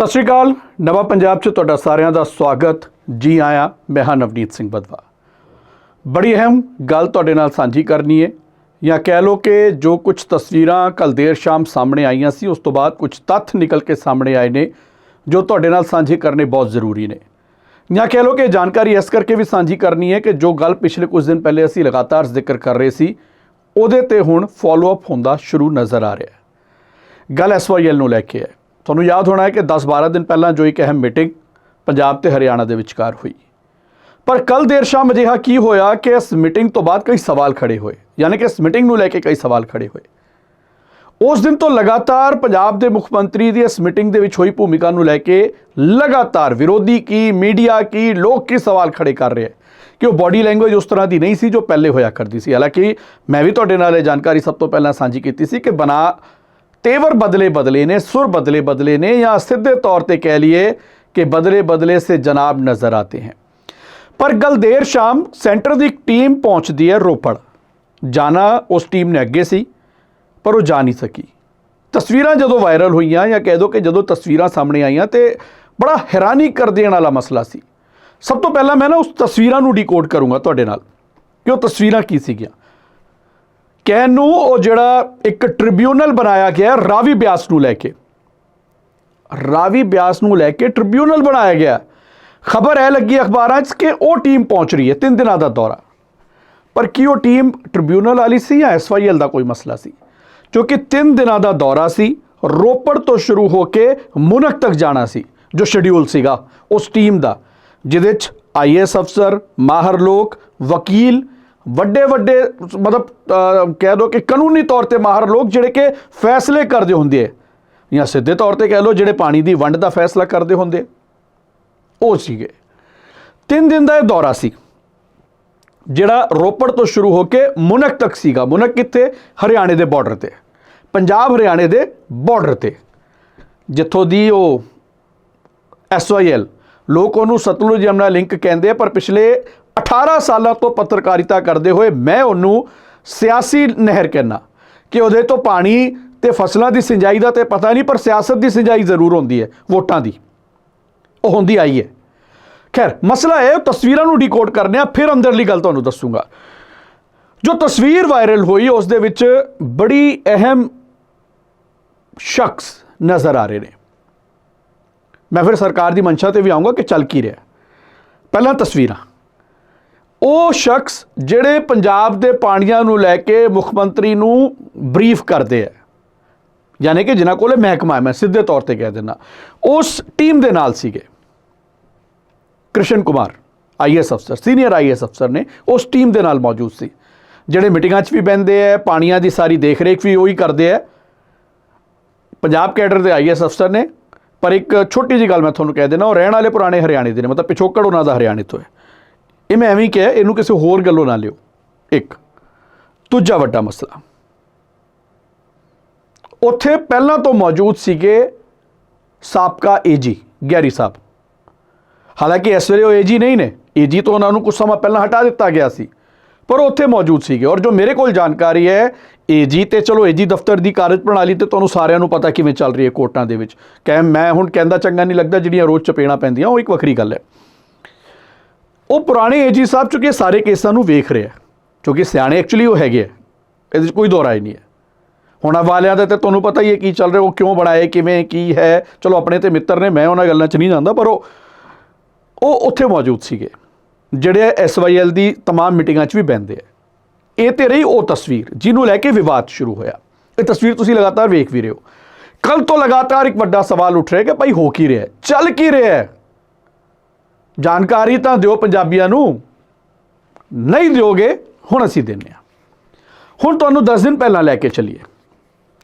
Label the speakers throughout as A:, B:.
A: ਸਤਿ ਸ਼੍ਰੀ ਅਕਾਲ। ਨਵਾਂ ਪੰਜਾਬ 'ਚ ਤੁਹਾਡਾ ਸਾਰਿਆਂ ਦਾ ਸਵਾਗਤ। ਜੀ ਆਇਆਂ, ਮੈਂ ਹਾਂ ਨਵਨੀਤ ਸਿੰਘ ਬਦਵਾ। ਬੜੀ ਅਹਿਮ ਗੱਲ ਤੁਹਾਡੇ ਨਾਲ ਸਾਂਝੀ ਕਰਨੀ ਹੈ ਜਾਂ ਕਹਿ ਲਓ ਕਿ ਜੋ ਕੁਝ ਤਸਵੀਰਾਂ ਕੱਲ ਦੇਰ ਸ਼ਾਮ ਸਾਹਮਣੇ ਆਈਆਂ ਸੀ, ਉਸ ਤੋਂ ਬਾਅਦ ਕੁਝ ਤੱਥ ਨਿਕਲ ਕੇ ਸਾਹਮਣੇ ਆਏ ਨੇ, ਜੋ ਤੁਹਾਡੇ ਨਾਲ ਸਾਂਝੇ ਕਰਨੇ ਬਹੁਤ ਜ਼ਰੂਰੀ ਨੇ। ਜਾਂ ਕਹਿ ਲਓ ਕਿ ਜਾਣਕਾਰੀ ਇਸ ਕਰਕੇ ਵੀ ਸਾਂਝੀ ਕਰਨੀ ਹੈ ਕਿ ਜੋ ਗੱਲ ਪਿਛਲੇ ਕੁਝ ਦਿਨ ਪਹਿਲੇ ਅਸੀਂ ਲਗਾਤਾਰ ਜ਼ਿਕਰ ਕਰ ਰਹੇ ਸੀ, ਉਹਦੇ ਤੇ ਹੁਣ ਫਾਲੋ ਅਪ ਹੁੰਦਾ ਸ਼ੁਰੂ ਨਜ਼ਰ ਆ ਰਿਹਾ ਹੈ। ਗੱਲ ਐਸਵਾਈਐਲ ਨੂੰ ਲੈ ਕੇ ਹੈ। ਤੁਹਾਨੂੰ ਯਾਦ ਹੋਣਾ ਹੈ ਕਿ 10-12 ਦਿਨ ਪਹਿਲਾਂ ਜੋ ਇੱਕ ਅਹਿਮ ਮੀਟਿੰਗ ਪੰਜਾਬ ਤੇ ਹਰਿਆਣਾ ਦੇ ਵਿਚਕਾਰ ਹੋਈ। ਪਰ ਕੱਲ ਦੇਰ ਸ਼ਾਮ ਅਜਿਹਾ ਕੀ ਹੋਇਆ ਕਿ ਇਸ ਮੀਟਿੰਗ ਤੋਂ ਬਾਅਦ ਕਈ ਸਵਾਲ ਖੜੇ ਹੋਏ, ਯਾਨੀ ਕਿ ਇਸ ਮੀਟਿੰਗ ਨੂੰ ਲੈ ਕੇ ਕਈ ਸਵਾਲ ਖੜੇ ਹੋਏ। ਉਸ ਦਿਨ ਤੋਂ ਲਗਾਤਾਰ ਪੰਜਾਬ ਦੇ ਮੁੱਖ ਮੰਤਰੀ ਦੀ ਇਸ ਮੀਟਿੰਗ ਦੇ ਵਿੱਚ ਹੋਈ ਭੂਮਿਕਾ ਨੂੰ ਲੈ ਕੇ ਲਗਾਤਾਰ ਵਿਰੋਧੀ ਕੀ, ਮੀਡੀਆ ਕੀ, ਲੋਕ ਕੀ ਸਵਾਲ ਖੜੇ ਕਰ ਰਹੇ ਹੈ ਕਿ ਉਹ ਬਾਡੀ ਲੈਂਗੁਏਜ ਉਸ ਤਰ੍ਹਾਂ ਦੀ ਨਹੀਂ ਸੀ ਜੋ ਪਹਿਲੇ ਹੋਇਆ ਕਰਦੀ ਸੀ। ਹਾਲਾਂਕਿ ਮੈਂ ਵੀ ਤੁਹਾਡੇ ਨਾਲ ਇਹ ਜਾਣਕਾਰੀ ਸਭ ਤੋਂ ਪਹਿਲਾਂ ਸਾਂਝੀ ਕੀਤੀ ਸੀ ਕਿ ਬਨਾ ਤੇਵਰ ਬਦਲੇ ਬਦਲੇ ਨੇ, ਸੁਰ ਬਦਲੇ ਬਦਲੇ ਨੇ ਜਾਂ ਸਿੱਧੇ ਤੌਰ ਤੇ ਕਹਿ ਲਈਏ ਕਿ ਬਦਲੇ ਬਦਲੇ ਸੇ ਜਨਾਬ ਨਜ਼ਰ ਆਤੇ हैं ਪਰ ਕੱਲ ਦੇਰ ਸ਼ਾਮ ਸੈਂਟਰ ਦੀ ਇੱਕ ਟੀਮ ਪਹੁੰਚਦੀ ਹੈ ਰੋਪੜ। ਜਾਣਾ ਉਸ ਟੀਮ ਨੇ ਅੱਗੇ ਸੀ, ਪਰ ਉਹ ਜਾ ਨਹੀਂ ਸਕੀ। ਤਸਵੀਰਾਂ ਜਦੋਂ ਵਾਇਰਲ ਹੋਈਆਂ ਜਾਂ ਕਹਿ ਦੋ ਕਿ ਜਦੋਂ ਤਸਵੀਰਾਂ ਸਾਹਮਣੇ ਆਈਆਂ ਤੇ ਬੜਾ ਹੈਰਾਨੀ ਕਰ ਦੇਣ ਵਾਲਾ ਮਸਲਾ ਸੀ। ਸਭ ਤੋਂ ਪਹਿਲਾਂ ਮੈਂ ਨਾ ਉਸ ਤਸਵੀਰਾਂ ਨੂੰ ਡੀਕੋਡ ਕਰੂੰਗਾ ਤੁਹਾਡੇ ਨਾਲ ਕਿ ਉਹ ਤਸਵੀਰਾਂ ਕੀ ਸੀਗੀਆਂ। ਕਹਿਣ ਨੂੰ ਉਹ ਜਿਹੜਾ ਇੱਕ ਟ੍ਰਿਬਿਊਨਲ ਬਣਾਇਆ ਗਿਆ ਰਾਵੀ ਬਿਆਸ ਨੂੰ ਲੈ ਕੇ। ਰਾਵੀ ਬਿਆਸ ਨੂੰ ਲੈ ਕੇ ਟ੍ਰਿਬਿਊਨਲ ਬਣਾਇਆ ਗਿਆ ਖਬਰ ਹੈ ਲੱਗੀ ਅਖਬਾਰਾਂ 'ਚ ਕਿ ਉਹ ਟੀਮ ਪਹੁੰਚ ਰਹੀ ਹੈ, ਤਿੰਨ ਦਿਨਾਂ ਦਾ ਦੌਰਾ। ਪਰ ਕੀ ਉਹ ਟੀਮ ਟ੍ਰਿਬਿਊਨਲ ਵਾਲੀ ਸੀ ਜਾਂ ਐਸਵਾਈਐਲ ਦਾ ਕੋਈ ਮਸਲਾ ਸੀ? ਕਿਉਂਕਿ ਤਿੰਨ ਦਿਨਾਂ ਦਾ ਦੌਰਾ ਸੀ, ਰੋਪੜ ਤੋਂ ਸ਼ੁਰੂ ਹੋ ਕੇ ਮੁਨਕ ਤੱਕ ਜਾਣਾ ਸੀ, ਜੋ ਸ਼ਡਿਊਲ ਸੀਗਾ ਉਸ ਟੀਮ ਦਾ, ਜਿਹਦੇ 'ਚ ਆਈਐਸ ਅਫਸਰ, ਮਾਹਰ ਲੋਕ, ਵਕੀਲ ਵੱਡੇ ਵੱਡੇ ਮਤਲਬ ਕਹਿ ਦੋ ਕਿ ਕਾਨੂੰਨੀ ਤੌਰ ਤੇ ਮਾਹਰ ਲੋਕ ਜਿਹੜੇ ਕਿ ਫੈਸਲੇ ਕਰਦੇ ਹੁੰਦੇ ਹੈ ਜਾਂ ਸਿੱਧੇ ਤੌਰ ਤੇ ਕਹਿ ਲਓ ਜਿਹੜੇ ਪਾਣੀ ਦੀ ਵੰਡ ਦਾ ਫੈਸਲਾ ਕਰਦੇ ਹੁੰਦੇ ਉਹ ਸੀਗੇ। ਤਿੰਨ ਦਿਨ ਦਾ ਇਹ ਦੌਰਾ ਸੀ। ਜਿਹੜਾ ਰੋਪੜ ਤੋਂ ਸ਼ੁਰੂ ਹੋ ਕੇ ਮੁਨਕ ਤੱਕ ਸੀਗਾ। ਮੁਨਕ ਕਿੱਥੇ? ਹਰਿਆਣੇ ਦੇ ਬਾਰਡਰ ਤੇ। ਪੰਜਾਬ ਹਰਿਆਣੇ ਦੇ ਬਾਰਡਰ ਤੇ। ਜਿੱਥੋਂ ਦੀ ਉਹ ਐਸਵਾਈਐਲ ਲੋਕ ਉਹਨੂੰ ਸਤਲੁਜ ਯਮਨਾ ਲਿੰਕ ਕਹਿੰਦੇ ਪਰ ਪਿਛਲੇ 18 ਸਾਲਾਂ ਤੋਂ ਪੱਤਰਕਾਰਿਤਾ ਕਰਦੇ ਹੋਏ ਮੈਂ ਉਹਨੂੰ ਸਿਆਸੀ ਨਹਿਰ ਕਹਿੰਦਾ ਕਿ ਉਹਦੇ ਤੋਂ ਪਾਣੀ ਤੇ ਫਸਲਾਂ ਦੀ ਸਿੰਜਾਈ ਦਾ ਤੇ ਪਤਾ ਨਹੀਂ ਪਰ ਸਿਆਸਤ ਦੀ ਸਿੰਜਾਈ ਜ਼ਰੂਰ ਹੁੰਦੀ ਹੈ, ਵੋਟਾਂ ਦੀ। ਉਹ ਹੁੰਦੀ ਆਈ ਹੈ। ਖੈਰ, ਮਸਲਾ ਇਹ ਤਸਵੀਰਾਂ ਨੂੰ ਡੀਕੋਡ ਕਰਨੇ ਆ, ਫਿਰ ਅੰਦਰਲੀ ਗੱਲ ਤੁਹਾਨੂੰ ਦੱਸੂਗਾ। ਜੋ ਤਸਵੀਰ ਵਾਇਰਲ ਹੋਈ, ਉਸ ਦੇ ਵਿੱਚ ਬੜੀ ਅਹਿਮ ਸ਼ਖਸ ਨਜ਼ਰ ਆ ਰਹੇ ਨੇ। ਮੈਂ ਫਿਰ ਸਰਕਾਰ ਦੀ ਮਨਸ਼ਾ ਤੇ ਵੀ ਆਉਂਗਾ ਕਿ ਚੱਲ ਕੀ ਰਿਹਾ। ਪਹਿਲਾਂ ਤਸਵੀਰਾਂ। ਉਹ ਸ਼ਖਸ ਜਿਹੜੇ ਪੰਜਾਬ ਦੇ ਪਾਣੀਆਂ ਨੂੰ ਲੈ ਕੇ ਮੁੱਖ ਮੰਤਰੀ ਨੂੰ ਬਰੀਫ ਕਰਦੇ ਆ। ਯਾਨੀ ਕਿ ਜਿਨ੍ਹਾਂ ਕੋਲੇ ਮਹਿਕਮਾ ਹੈ, ਮੈਂ ਸਿੱਧੇ ਤੌਰ ਤੇ ਕਹਿ ਦਿੰਦਾ। ਉਸ ਟੀਮ ਦੇ ਨਾਲ ਸੀਗੇ ਕ੍ਰਿਸ਼ਨ ਕੁਮਾਰ ਆਈਐਸ ਅਫਸਰ, ਸੀਨੀਅਰ ਆਈਐਸ ਅਫਸਰ ਨੇ ਉਸ ਟੀਮ ਦੇ ਨਾਲ ਮੌਜੂਦ ਸੀ। ਜਿਹੜੇ ਮੀਟਿੰਗਾਂ 'ਚ ਵੀ ਬੈੰਦੇ ਆ, ਪਾਣੀਆਂ ਦੀ ਸਾਰੀ ਦੇਖਰੇਖ ਵੀ ਉਹੀ ਕਰਦੇ ਆ। ਪੰਜਾਬ ਕੈਡਰ ਦੇ ਆਈਐਸ ਅਫਸਰ ਨੇ, ਪਰ ਇੱਕ ਛੋਟੀ ਜੀ ਗੱਲ ਮੈਂ ਤੁਹਾਨੂੰ ਕਹਿ ਦੇਣਾ ਉਹ ਰਹਿਣ ਵਾਲੇ ਪੁਰਾਣੇ ਹਰਿਆਣੇ ਦੇ ਨੇ, ਮਤਲਬ ਪਿਛੋਕੜ ਉਹਨਾਂ ਦਾ ਹਰਿਆਣੇ ਤੋਂ ਹੈ। ਇਹ ਮੈਂ ਐਵੇਂ ਹੀ ਕਿਹਾ, ਇਹਨੂੰ ਕਿਸੇ ਹੋਰ ਗੱਲੋਂ ਨਾ ਲਿਓ। ਇੱਕ, ਦੂਜਾ ਵੱਡਾ ਮਸਲਾ। ਉੱਥੇ ਪਹਿਲਾਂ ਤੋਂ ਮੌਜੂਦ ਸੀਗੇ ਸਾਬਕਾ ਏਜੀ, ਗੈਰੀ ਸਾਹਿਬ। ਹਾਲਾਂਕਿ ਇਸ ਵੇਲੇ ਉਹ ਏਜੀ ਨਹੀਂ ਨੇ। ਏਜੀ ਤੋਂ ਉਹਨਾਂ ਨੂੰ ਕੁਝ ਸਮਾਂ ਪਹਿਲਾਂ ਹਟਾ ਦਿੱਤਾ ਗਿਆ ਸੀ। ਪਰ ਉਹ ਉੱਥੇ ਮੌਜੂਦ ਸੀਗੇ ਔਰ ਜੋ ਮੇਰੇ ਕੋਲ ਜਾਣਕਾਰੀ ਹੈ, ਏਜੀ ਤੇ ਚਲੋ ਏਜੀ ਦਫ਼ਤਰ ਦੀ ਕਾਰਜ ਪ੍ਰਣਾਲੀ ਤੇ ਤੁਹਾਨੂੰ ਸਾਰਿਆਂ ਨੂੰ ਪਤਾ ਕਿਵੇਂ ਚੱਲ ਰਹੀ ਹੈ ਕੋਰਟਾਂ ਦੇ ਵਿੱਚ। ਕਹਿ ਮੈਂ ਹੁਣ ਕਹਿੰਦਾ ਚੰਗਾ ਨਹੀਂ ਲੱਗਦਾ, ਜਿਹੜੀਆਂ ਰੋਜ਼ ਚਪੇੜਾਂ ਪੈਂਦੀਆਂ, ਉਹ ਇੱਕ ਵੱਖਰੀ ਗੱਲ ਹੈ। ਉਹ ਪੁਰਾਣੇ ਏਜੀ ਸਾਹਿਬ ਚੁੱਕੇ ਇਹ ਸਾਰੇ ਕੇਸਾਂ ਨੂੰ ਵੇਖ ਰਿਹਾ ਕਿਉਂਕਿ ਸਿਆਣੇ ਐਕਚੁਅਲੀ ਉਹ ਹੈਗੇ ਆ ਇਹਦੇ 'ਚ ਕੋਈ ਦੋਰਾ ਹੀ ਨਹੀਂ ਹੈ ਹੁਣ ਆਹ ਵਾਲਿਆਂ ਦਾ ਤੇ ਤੁਹਾਨੂੰ ਪਤਾ ਹੀ ਹੈ ਕੀ ਚੱਲ ਰਿਹਾ ਉਹ ਕਿਉਂ ਬਣਾਏ ਕਿਵੇਂ ਕੀ ਹੈ ਚਲੋ ਆਪਣੇ ਤੇ ਮਿੱਤਰ ਨੇ ਮੈਂ ਉਹਨਾਂ ਗੱਲਾਂ 'ਚ ਨਹੀਂ ਜਾਂਦਾ ਪਰ ਉਹ ਉਹ ਉੱਥੇ ਮੌਜੂਦ ਸੀਗੇ ਜਿਹੜੇ ਐਸਵਾਈਐਲ ਦੀ तमाम ਮੀਟਿੰਗਾਂ 'ਚ ਵੀ ਬੈੰਦੇ ਆ ਇਹ ਤੇ ਰਹੀ ਉਹ ਤਸਵੀਰ ਜਿਹਨੂੰ ਲੈ ਕੇ ਵਿਵਾਦ ਸ਼ੁਰੂ ਹੋਇਆ ਇਹ ਤਸਵੀਰ ਤੁਸੀਂ ਲਗਾਤਾਰ ਵੇਖ ਵੀ ਰਹੇ ਹੋ ਕੱਲ ਤੋਂ ਲਗਾਤਾਰ ਇੱਕ ਵੱਡਾ ਸਵਾਲ ਉੱਠ ਰਿਹਾ ਕਿ ਭਾਈ ਹੋ ਕੀ ਰਿਹਾ ਹੈ? ਚੱਲ ਕੀ ਰਿਹਾ ਹੈ? ਜਾਣਕਾਰੀ ਤਾਂ ਦਿਓ ਪੰਜਾਬੀਆਂ ਨੂੰ। ਨਹੀਂ ਦਿਓਗੇ, ਹੁਣ ਅਸੀਂ ਦਿੰਨੇ ਆ ਹੁਣ ਤੁਹਾਨੂੰ 10 ਦਿਨ ਪਹਿਲਾਂ ਲੈ ਕੇ ਚੱਲੀਏ।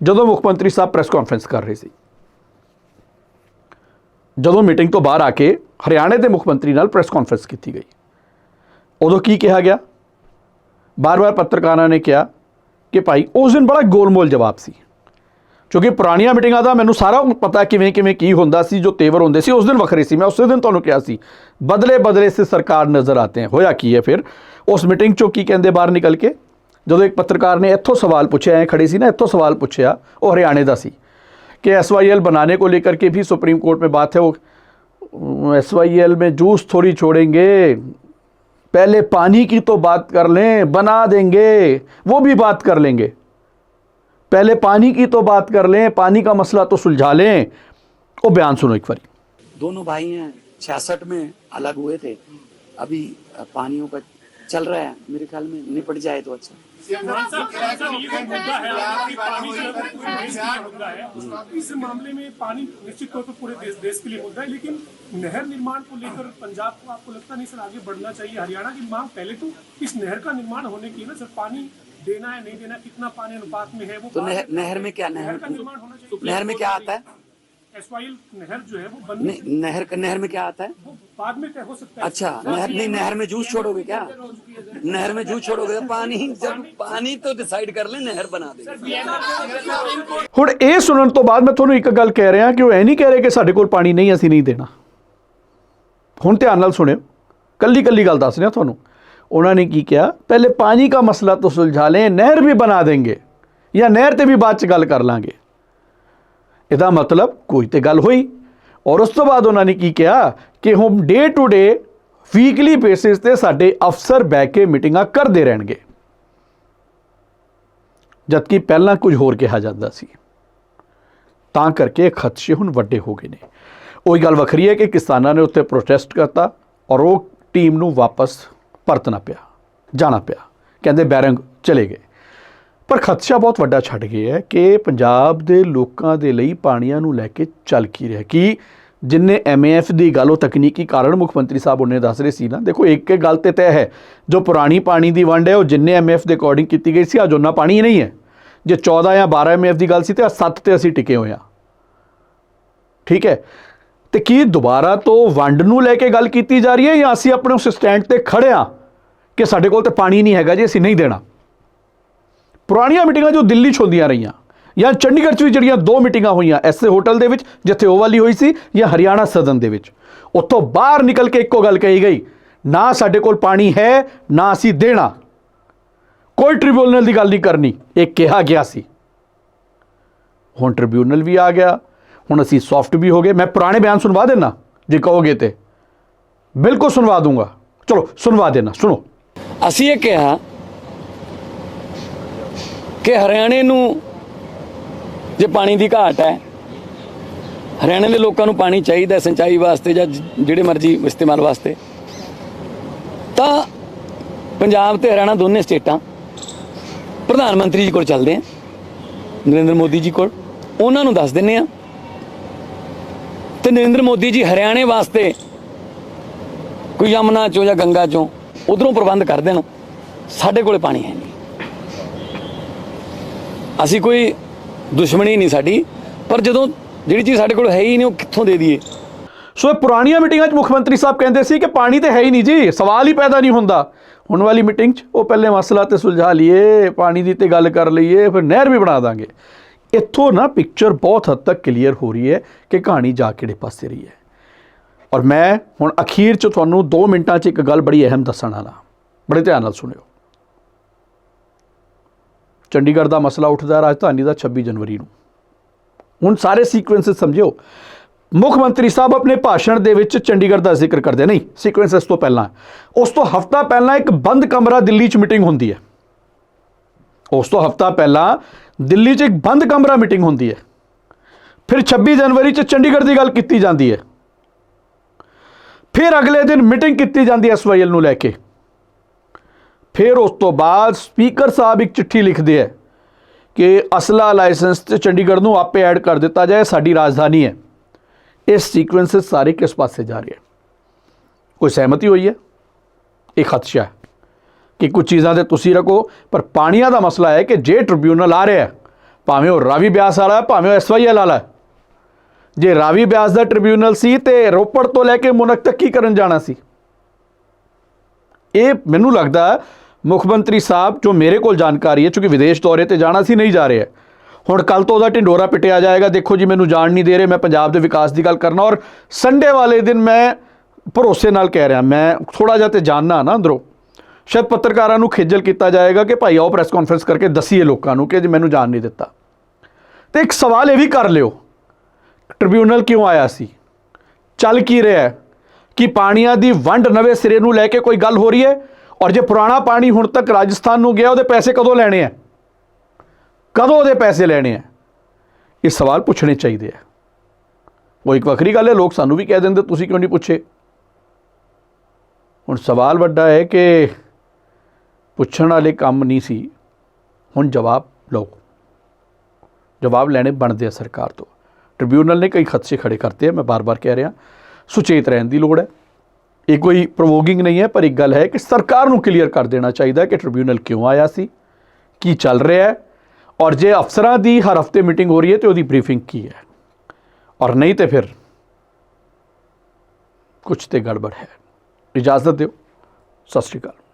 A: ਜਦੋਂ ਮੁੱਖ ਮੰਤਰੀ ਸਾਹਿਬ ਪ੍ਰੈਸ ਕਾਨਫਰੰਸ ਕਰ ਰਹੇ ਸੀ। ਜਦੋਂ ਮੀਟਿੰਗ ਤੋਂ ਬਾਹਰ ਆ ਕੇ ਹਰਿਆਣੇ ਦੇ ਮੁੱਖ ਮੰਤਰੀ ਨਾਲ ਪ੍ਰੈਸ ਕਾਨਫਰੰਸ ਕੀਤੀ ਗਈ। ਉਦੋਂ ਕੀ ਕਿਹਾ ਗਿਆ? ਬਾਰ-ਬਾਰ ਪੱਤਰਕਾਰਾਂ ਨੇ ਕਿਹਾ ਕਿ ਭਾਈ ਉਸ ਦਿਨ ਬੜਾ ਗੋਲਮੋਲ ਜਵਾਬ ਸੀ। ਕਿਉਂਕਿ ਪੁਰਾਣੀਆਂ ਮੀਟਿੰਗਾਂ ਦਾ ਮੈਨੂੰ ਸਾਰਾ ਪਤਾ ਕਿਵੇਂ ਕਿਵੇਂ ਕੀ ਹੁੰਦਾ ਸੀ ਜੋ ਤੇਵਰ ਹੁੰਦੇ ਸੀ ਉਸ ਦਿਨ ਵੱਖਰੇ ਸੀ ਮੈਂ ਉਸੇ ਦਿਨ ਤੁਹਾਨੂੰ ਕਿਹਾ ਸੀ ਬਦਲੇ ਬਦਲੇ ਸੇ ਸਰਕਾਰ ਨਜ਼ਰ ਆਤੇ ਹੈ ਹੋਇਆ ਕੀ ਹੈ ਫਿਰ ਉਸ ਮੀਟਿੰਗ ਚੋਂ ਕੀ ਕਹਿੰਦੇ ਬਾਹਰ ਨਿਕਲ ਕੇ ਜਦੋਂ ਇੱਕ ਪੱਤਰਕਾਰ ਨੇ ਇੱਥੋਂ ਸਵਾਲ ਪੁੱਛਿਆ ਐ ਖੜੇ ਸੀ ਨਾ ਇੱਥੋਂ ਸਵਾਲ ਪੁੱਛਿਆ ਉਹ ਹਰਿਆਣੇ ਦਾ ਸੀ कि एस बनाने को लेकर के भी सुप्रीम कोर्ट में बात है वो एस में जूस थोड़ी छोड़ेंगे पहले पानी की तो बात कर लें बना देंगे वो भी बात कर लेंगे पहले पानी की तो बात कर लें पानी का मसला तो सुलझा लें। वो बयान सुनो एक बारी।
B: दोनों भाई हैं छियासठ में अलग हुए थे। अभी पानियों का चल रहा है मेरे ख्याल में निपट जाए तो अच्छा।
C: इस मामले में पानी निश्चित तौर पर पूरे देश देश के लिए मुद्दा है लेकिन नहर निर्माण को लेकर पंजाब को आपको लगता नहीं सर आगे बढ़ना चाहिए? हरियाणा की मांग पहले तो इस नहर का निर्माण होने की है ना सर पानी देना है नहीं देना कितना पानी अनुपात में है वो
B: तो
C: बात
B: नहर
C: है।
B: नहर में क्या
C: नहर का
B: नहर
C: निर्माण होना चाहिए
B: नहर में क्या आता है
C: एसवाइल नहर जो है वो बनने
B: नहीं, नहर का नहर में क्या आता है
C: वो बाद में तय हो सकता है
B: अच्छा नहर नहीं नहर में जूस छोड़ोगे क्या नहर में जूस छोड़ोगे पानी जब पानी तो डिसाइड कर ले नहर बना देंगे
A: ਹੁਣ ਇਹ ਸੁਣਨ ਤੋਂ ਬਾਅਦ ਮੈਂ ਤੁਹਾਨੂੰ ਇੱਕ ਗੱਲ ਕਹਿ ਰਿਹਾ ਕਿ ਉਹ ਐ ਨਹੀਂ ਕਹਿ ਰਹੇ ਕਿ ਸਾਡੇ ਕੋਲ ਪਾਣੀ ਨਹੀਂ ਅਸੀਂ ਨਹੀਂ ਦੇਣਾ ਹੁਣ ਧਿਆਨ ਨਾਲ ਸੁਣਿਓ ਕੱਲੀ ਕੱਲੀ ਗੱਲ ਦੱਸ ਰਿਹਾ ਤੁਹਾਨੂੰ ਉਹਨਾਂ ਨੇ ਕੀ ਕਿਹਾ? ਪਹਿਲੇ ਪਾਣੀ ਦਾ ਮਸਲਾ ਤਾਂ ਸੁਲਝਾ ਲੈ ਨਹਿਰ ਵੀ ਬਣਾ ਦੇਂਗੇ ਜਾਂ ਨਹਿਰ ਤੇ ਵੀ ਬਾਅਦ ਚ ਗੱਲ ਕਰ ਲਾਂਗੇ। ਇਹਦਾ ਮਤਲਬ ਕੋਈ ਤੇ ਗੱਲ ਹੋਈ। ਔਰ ਉਸ ਤੋਂ ਬਾਅਦ ਉਹਨਾਂ ਨੇ ਕੀ ਕਿਹਾ ਕਿ ਹੁਣ day to day weekly basis ਤੇ ਸਾਡੇ ਅਫਸਰ ਬਹਿ ਕੇ ਮੀਟਿੰਗਾਂ ਕਰਦੇ ਰਹਿਣਗੇ। ਜਦਕਿ ਪਹਿਲਾਂ ਕੁਝ ਹੋਰ ਕਿਹਾ ਜਾਂਦਾ ਸੀ। ਤਾਂ ਕਰਕੇ ਇਹ ਖਦਸ਼ੇ ਹੁਣ ਵੱਡੇ ਹੋ ਗਏ ਨੇ। ਉਹੀ ਗੱਲ ਵੱਖਰੀ ਹੈ ਕਿ ਕਿਸਾਨਾਂ ਨੇ ਉੱਤੇ ਪ੍ਰੋਟੈਸਟ ਕਰਤਾ ਔਰ ਉਹ ਟੀਮ ਨੂੰ ਵਾਪਸ ਪਰਤਣਾ ਪਿਆ, ਜਾਣਾ ਪਿਆ। ਕਹਿੰਦੇ ਬੈਰੰਗ ਚਲੇ ਗਏ। ਪਰ ਖਦਸ਼ਾ ਬਹੁਤ ਵੱਡਾ ਛੱਡ ਗਿਆ ਹੈ ਕਿ ਪੰਜਾਬ ਦੇ ਲੋਕਾਂ ਦੇ ਲਈ ਪਾਣੀਆਂ ਨੂੰ ਲੈ ਕੇ ਚੱਲ ਕੀ ਰਿਹਾ ਕਿ ਜਿੰਨੇ ਐਮਏਐਫ ਦੀ ਗੱਲ, ਉਹ ਤਕਨੀਕੀ ਕਾਰਨ ਮੁੱਖ ਮੰਤਰੀ ਸਾਹਿਬ ਉਹਨੇ ਦੱਸ ਰਹੇ ਸੀ ਨਾ। ਦੇਖੋ, ਇੱਕ ਇੱਕ ਗੱਲ ਤੇ ਤੈਅ ਹੈ, ਜੋ ਪੁਰਾਣੀ ਪਾਣੀ ਦੀ ਵੰਡ ਹੈ, ਉਹ ਜਿੰਨੇ ਐਮਏਐਫ ਦੇ ਅਕੋਰਡਿੰਗ ਕੀਤੀ ਗਈ ਸੀ, ਅੱਜ ਉਹਨਾਂ ਪਾਣੀ ਨਹੀਂ ਹੈ। ਜੇ 14 ਜਾਂ 12 ਐਮਏਐਫ ਦੀ ਗੱਲ ਸੀ ਤੇ ਅੱਜ 7 ਤੇ ਅਸੀਂ ਟਿਕੇ ਹੋਏ ਹਾਂ। ਠੀਕ ਹੈ ਤੇ ਕੀ ਦੁਬਾਰਾ ਤੋਂ ਵੰਡ ਨੂੰ ਲੈ ਕੇ ਗੱਲ ਕੀਤੀ ਜਾ ਰਹੀ ਹੈ ਜਾਂ ਅਸੀਂ ਆਪਣੇ ਉਸ ਸਟੈਂਡ ਤੇ ਖੜੇ ਹਾਂ ਕਿ ਸਾਡੇ ਕੋਲ ਤੇ ਪਾਣੀ ਨਹੀਂ ਹੈਗਾ ਜੀ, ਅਸੀਂ ਨਹੀਂ ਦੇਣਾ? ਪੁਰਾਣੀਆਂ ਮੀਟਿੰਗਾਂ ਜੋ ਦਿੱਲੀ 'ਚ ਹੁੰਦੀਆਂ ਰਹੀਆਂ ਜਾਂ ਚੰਡੀਗੜ੍ਹ 'ਚ ਵੀ ਜਿਹੜੀਆਂ ਦੋ ਮੀਟਿੰਗਾਂ ਹੋਈਆਂ, ਐਸੇ ਹੋਟਲ ਦੇ ਵਿੱਚ, ਜਿੱਥੇ ਉਹ ਵਾਲੀ ਹੋਈ ਸੀ, ਜਾਂ ਹਰਿਆਣਾ ਸਦਨ ਦੇ ਵਿੱਚ। ਉੱਥੋਂ ਬਾਹਰ ਨਿਕਲ ਕੇ ਇੱਕੋ ਗੱਲ ਕਹੀ ਗਈ, ਨਾ ਸਾਡੇ ਕੋਲ ਪਾਣੀ ਹੈ, ਨਾ ਅਸੀਂ ਦੇਣਾ। ਕੋਈ ਟ੍ਰਿਬਿਊਨਲ ਦੀ ਗੱਲ ਨਹੀਂ ਕਰਨੀ, ਇਹ ਕਿਹਾ ਗਿਆ ਸੀ। ਹੁਣ ਟ੍ਰਿਬਿਊਨਲ ਵੀ ਆ ਗਿਆ ਹੁਣ ਅਸੀਂ ਸੌਫਟ ਵੀ ਹੋ ਗਏ। ਮੈਂ ਪੁਰਾਣੇ ਬਿਆਨ ਸੁਣਵਾ ਦੇਣਾ ਜੇ ਕਹੋਗੇ ਤੇ। ਬਿਲਕੁਲ ਸੁਣਵਾ ਦੂੰਗਾ। ਚਲੋ, ਸੁਣਵਾ ਦੇਣਾ, ਸੁਣੋ।
B: ਅਸੀਂ ਇਹ ਕਿਹਾ ਕਿ ਹਰਿਆਣੇ ਨੂੰ ਜੇ ਪਾਣੀ ਦੀ ਘਾਟ ਹੈ, ਹਰਿਆਣੇ ਦੇ ਲੋਕਾਂ ਨੂੰ ਪਾਣੀ ਚਾਹੀਦਾ ਸਿੰਚਾਈ ਵਾਸਤੇ ਜਾਂ ਜਿਹੜੇ ਮਰਜ਼ੀ ਇਸਤੇਮਾਲ ਵਾਸਤੇ। ਤਾਂ ਪੰਜਾਬ ਤੇ ਹਰਿਆਣਾ ਦੋਨੇ ਸਟੇਟਾਂ ਪ੍ਰਧਾਨ ਮੰਤਰੀ ਜੀ ਕੋਲ ਚੱਲਦੇ ਆ, ਨਰਿੰਦਰ ਮੋਦੀ ਜੀ ਕੋਲ। ਉਹਨਾਂ ਨੂੰ ਦੱਸ ਦਿੰਨੇ ਆ ਤੇ ਨਰਿੰਦਰ ਮੋਦੀ ਜੀ ਹਰਿਆਣੇ ਵਾਸਤੇ ਕੋਈ ਯਮਨਾ ਚੋਂ ਜਾਂ ਗੰਗਾ ਚੋਂ ਉਧਰੋਂ ਪ੍ਰਬੰਧ ਕਰ ਦੇਣ, ਸਾਡੇ ਕੋਲੇ ਪਾਣੀ ਹੈ ਨਹੀਂ। ਅਸੀਂ ਕੋਈ ਦੁਸ਼ਮਣੀ ਨਹੀਂ ਸਾਡੀ, ਪਰ ਜਦੋਂ ਜਿਹੜੀ ਚੀਜ਼ ਸਾਡੇ ਕੋਲ ਹੈ ਹੀ ਨਹੀਂ, ਉਹ ਕਿੱਥੋਂ ਦੇ ਦਈਏ?
A: ਸੋ ਇਹ ਪੁਰਾਣੀਆਂ ਮੀਟਿੰਗਾਂ 'ਚ ਮੁੱਖ ਮੰਤਰੀ ਸਾਹਿਬ ਕਹਿੰਦੇ ਸੀ ਕਿ ਪਾਣੀ ਤੇ ਹੈ ਹੀ ਨਹੀਂ ਜੀ, ਸਵਾਲ ਹੀ ਪੈਦਾ ਨਹੀਂ ਹੁੰਦਾ। ਹੁਣ ਵਾਲੀ ਮੀਟਿੰਗ 'ਚ ਉਹ ਪਹਿਲੇ ਮਸਲਾ ਤੇ ਸੁਲਝਾ ਲਈਏ, ਪਾਣੀ ਦੀ ਤੇ ਗੱਲ ਕਰ ਲਈਏ, ਫਿਰ ਨਹਿਰ ਵੀ ਬਣਾ ਦਾਂਗੇ। ਇੱਥੋਂ ਨਾ ਪਿਕਚਰ ਬਹੁਤ ਹੱਦ ਤੱਕ ਕਲੀਅਰ ਹੋ ਰਹੀ ਹੈ ਕਿ ਕਹਾਣੀ ਜਾ ਕਿਹੜੇ ਪਾਸੇ ਰਹੀ ਹੈ। ਔਰ ਮੈਂ ਹੁਣ ਅਖੀਰ 'ਚ ਤੁਹਾਨੂੰ 2 ਮਿੰਟਾਂ 'ਚ ਇੱਕ ਗੱਲ ਬੜੀ ਅਹਿਮ ਦੱਸਣ ਵਾਲਾ ਬੜੇ ਧਿਆਨ ਨਾਲ ਸੁਣਿਓ। ਚੰਡੀਗੜ੍ਹ ਦਾ ਮਸਲਾ ਉੱਠਦਾ, ਰਾਜਧਾਨੀ ਦਾ 26 ਜਨਵਰੀ ਨੂੰ। ਹੁਣ ਸਾਰੇ ਸੀਕੁਐਂਸਸ ਸਮਝਿਓ। ਮੁੱਖ ਮੰਤਰੀ ਸਾਹਿਬ ਆਪਣੇ ਭਾਸ਼ਣ ਦੇ ਵਿੱਚ ਚੰਡੀਗੜ੍ਹ ਦਾ ਜ਼ਿਕਰ ਕਰਦੇ, ਨਹੀਂ ਸੀਕੁਐਂਸ ਇਸ ਤੋਂ ਪਹਿਲਾਂ। ਉਸ ਤੋਂ ਹਫਤਾ ਪਹਿਲਾਂ ਇੱਕ ਬੰਦ ਕਮਰਾ ਦਿੱਲੀ 'ਚ ਮੀਟਿੰਗ ਹੁੰਦੀ ਹੈ। ਉਸ ਤੋਂ ਹਫਤਾ ਪਹਿਲਾਂ ਦਿੱਲੀ 'ਚ ਇੱਕ ਬੰਦ ਕਮਰਾ ਮੀਟਿੰਗ ਹੁੰਦੀ ਹੈ। ਫਿਰ 26 ਜਨਵਰੀ 'ਚ ਚੰਡੀਗੜ੍ਹ ਦੀ ਗੱਲ ਕੀਤੀ ਜਾਂਦੀ ਹੈ। ਫਿਰ ਅਗਲੇ ਦਿਨ ਮੀਟਿੰਗ ਕੀਤੀ ਜਾਂਦੀ ਹੈ ਐਸਵਾਈਐਲ ਨੂੰ ਲੈ ਕੇ। ਫਿਰ ਉਸ ਤੋਂ ਬਾਅਦ ਸਪੀਕਰ ਸਾਹਿਬ ਇੱਕ ਚਿੱਠੀ ਲਿਖਦੇ ਹੈ ਕਿ ਅਸਲਾ ਲਾਇਸੈਂਸ ਤੇ ਚੰਡੀਗੜ੍ਹ ਨੂੰ ਆਪੇ ਐਡ ਕਰ ਦਿੱਤਾ ਜਾਏ, ਸਾਡੀ ਰਾਜਧਾਨੀ ਹੈ। ਇਹ ਸੀਕੁਐਂਸਸ ਸਾਰੇ ਕਿਸ ਪਾਸੇ ਜਾ ਰਹੇ ਹੈ। ਕੋਈ ਸਹਿਮਤੀ ਹੋਈ ਹੈ? ਇਹ ਖਦਸ਼ਾ ਹੈ। ਕਿ ਕੁਝ ਚੀਜ਼ਾਂ ਤੇ ਤੁਸੀਂ ਰੱਖੋ, ਪਰ ਪਾਣੀਆਂ ਦਾ ਮਸਲਾ ਹੈ ਕਿ ਜੇ ਟ੍ਰਿਬਿਊਨਲ ਆ ਰਿਹਾ ਭਾਵੇਂ ਉਹ ਰਾਵੀ ਬਿਆਸ ਵਾਲਾ ਭਾਵੇਂ ਉਹ ਐਸਵਾਈਐਲ ਵਾਲਾ ਜੇ ਰਾਵੀ ਬਿਆਸ ਦਾ ਟ੍ਰਿਬਿਊਨਲ ਸੀ ਤੇ ਰੋਪੜ ਤੋਂ ਲੈ ਕੇ ਮੁਨਕ ਤੱਕ ਕੀ ਕਰਨ ਜਾਣਾ ਸੀ? ਇਹ ਮੈਨੂੰ ਲੱਗਦਾ ਮੁੱਖ ਮੰਤਰੀ ਸਾਹਿਬ, ਜੋ ਮੇਰੇ ਕੋਲ ਜਾਣਕਾਰੀ ਹੈ, ਕਿਉਂਕਿ ਵਿਦੇਸ਼ ਦੌਰੇ ਤੇ ਜਾਣਾ ਸੀ, ਨਹੀਂ ਜਾ ਰਿਹਾ ਹੁਣ ਕੱਲ ਤੋਂ ਉਹਦਾ ਢਿੰਡੋਰਾ ਪਿਟਿਆ ਜਾਏਗਾ, ਦੇਖੋ ਜੀ, ਮੈਨੂੰ ਜਾਣ ਨਹੀਂ ਦੇ ਰਹੇ, ਮੈਂ ਪੰਜਾਬ ਦੇ ਵਿਕਾਸ ਦੀ ਗੱਲ ਕਰਨਾ ਔਰ ਸੰਡੇ ਵਾਲੇ ਦਿਨ ਮੈਂ ਭਰੋਸੇ ਨਾਲ ਕਹਿ ਰਿਹਾ, ਮੈਂ ਥੋੜਾ ਜਿਹਾ ਤੇ ਜਾਣਨਾ ਨਾ ਅੰਦਰੋਂ। ਸ਼ਾਇਦ ਪੱਤਰਕਾਰਾਂ ਨੂੰ ਖੇਜਲ ਕੀਤਾ ਜਾਏਗਾ ਕਿ ਭਾਈ ਆਓ ਪ੍ਰੈਸ ਕਾਨਫਰੰਸ ਕਰਕੇ ਦਸੀਏ ਲੋਕਾਂ ਨੂੰ ਕਿ ਜੀ ਮੈਨੂੰ ਜਾਣ ਨਹੀਂ ਦਿੱਤਾ। ਤੇ ਇੱਕ ਸਵਾਲ ਇਹ ਵੀ ਕਰ ਲਿਓ ਟ੍ਰਿਬਿਊਨਲ ਕਿਉਂ ਆਇਆ ਸੀ? ਚੱਲ ਕੀ ਰਿਹਾ ਹੈ? ਕਿ ਪਾਣੀਆਂ ਦੀ ਵੰਡ ਨਵੇਂ ਸਿਰੇ ਨੂੰ ਲੈ ਕੇ ਕੋਈ ਗੱਲ ਹੋ ਰਹੀ ਹੈ? ਔਰ ਜੇ ਪੁਰਾਣਾ ਪਾਣੀ ਹੁਣ ਤੱਕ ਰਾਜਸਥਾਨ ਨੂੰ ਗਿਆ, ਉਹਦੇ ਪੈਸੇ ਕਦੋਂ ਲੈਣੇ ਆ ਕਦੋਂ ਉਹਦੇ ਪੈਸੇ ਲੈਣੇ ਆ ਇਹ ਸਵਾਲ ਪੁੱਛਣੇ ਚਾਹੀਦੇ ਆ ਉਹ ਇੱਕ ਵੱਖਰੀ ਗੱਲ ਹੈ, ਲੋਕ ਸਾਨੂੰ ਵੀ ਕਹਿ ਦਿੰਦੇ, ਤੁਸੀਂ ਕਿਉਂ ਨਹੀਂ ਪੁੱਛੇ? ਹੁਣ ਸਵਾਲ ਵੱਡਾ ਹੈ ਕਿ ਪੁੱਛਣ ਵਾਲੇ ਕੰਮ ਨਹੀਂ ਸੀ। ਹੁਣ ਜਵਾਬ ਲਓ। ਜਵਾਬ ਲੈਣੇ ਬਣਦੇ ਆ ਸਰਕਾਰ ਤੋਂ। ਟ੍ਰਿਬਿਊਨਲ ਨੇ ਕਈ ਖਦਸ਼ੇ ਖੜੇ ਕਰਤੇ ਆ, ਮੈਂ ਬਾਰ-ਬਾਰ ਕਹਿ ਰਿਹਾ। ਸੁਚੇਤ ਰਹਿਣ ਦੀ ਲੋੜ ਹੈ। ਇਹ ਕੋਈ ਪ੍ਰੋਵੋਕਿੰਗ ਨਹੀਂ ਹੈ, ਪਰ ਇੱਕ ਗੱਲ ਹੈ ਕਿ ਸਰਕਾਰ ਨੂੰ ਕਲੀਅਰ ਕਰ ਦੇਣਾ ਚਾਹੀਦਾ ਕਿ ਟ੍ਰਿਬਿਊਨਲ ਕਿਉਂ ਆਇਆ ਸੀ, ਕੀ ਚੱਲ ਰਿਹਾ ਹੈ, ਔਰ ਜੇ ਅਫਸਰਾਂ ਦੀ ਹਰ ਹਫ਼ਤੇ ਮੀਟਿੰਗ ਹੋ ਰਹੀ ਹੈ ਤੇ ਉਹਦੀ ਬਰੀਫਿੰਗ ਕੀ ਹੈ। ਔਰ ਨਹੀਂ ਤੇ ਫਿਰ ਕੁਝ ਤੇ ਗੜਬੜ ਹੈ। ਇਜਾਜ਼ਤ ਦਿਓ। ਸਤਿ ਸ਼੍ਰੀ ਅਕਾਲ।